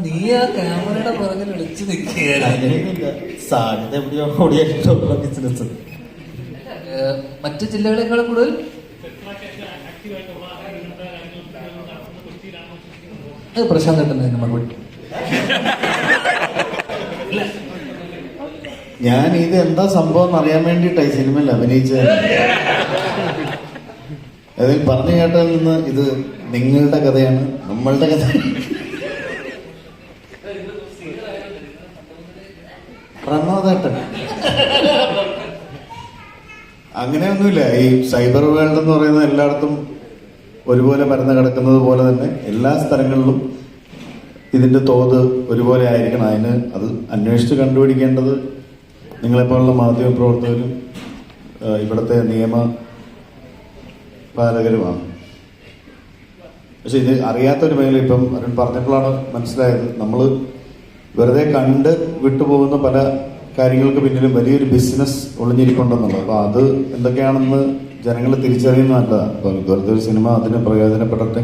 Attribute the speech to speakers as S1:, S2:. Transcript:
S1: നീ ആ ക്യാമറയുടെ പുറകിൽ വിളിച്ചു
S2: ബിസിനസ്
S1: മറ്റു ജില്ലകളെക്കാളും കൂടുതൽ? അത് പ്രശാന്ത് കിട്ടുന്നതിന് മറുപടി
S2: ഞാൻ ഇത് എന്താ സംഭവം എന്ന് അറിയാൻ വേണ്ടിയിട്ടായി സിനിമയിൽ അഭിനയിച്ച അതിൽ പറഞ്ഞു കേട്ടതിൽ നിന്ന് ഇത് നിങ്ങളുടെ കഥയാണ് നമ്മളുടെ കഥ. പ്രമോദേട്ടൻ അങ്ങനെയൊന്നുമില്ല. ഈ സൈബർ വേൾഡ് എന്ന് പറയുന്നത് എല്ലായിടത്തും ഒരുപോലെ പരന്ന് കിടക്കുന്നത് പോലെ തന്നെ എല്ലാ സ്ഥലങ്ങളിലും ഇതിന്റെ തോത് ഒരുപോലെ ആയിരിക്കണം. അതിന് അത് അന്വേഷിച്ച് കണ്ടുപിടിക്കേണ്ടത് നിങ്ങളെപ്പോലുള്ള മാധ്യമ പ്രവർത്തകരും ഇവിടുത്തെ നിയമ പാലകരുമാണ്. പക്ഷെ ഇത് അറിയാത്തൊരു മേഖല. ഇപ്പം അരുൺ പറഞ്ഞപ്പോഴാണ് മനസ്സിലായത്. നമ്മൾ വെറുതെ കണ്ട് വിട്ടുപോകുന്ന പല കാര്യങ്ങൾക്ക് പിന്നിലും വലിയൊരു ബിസിനസ് ഒളിഞ്ഞിരിപ്പുണ്ടെന്നുള്ളത് അപ്പൊ അത് എന്തൊക്കെയാണെന്ന് ജനങ്ങൾ തിരിച്ചറിയുന്നതല്ല അപ്പോൾ അപ്പൊ വെറുതെ ഒരു സിനിമ അതിന് പ്രയോജനപ്പെടട്ടെ?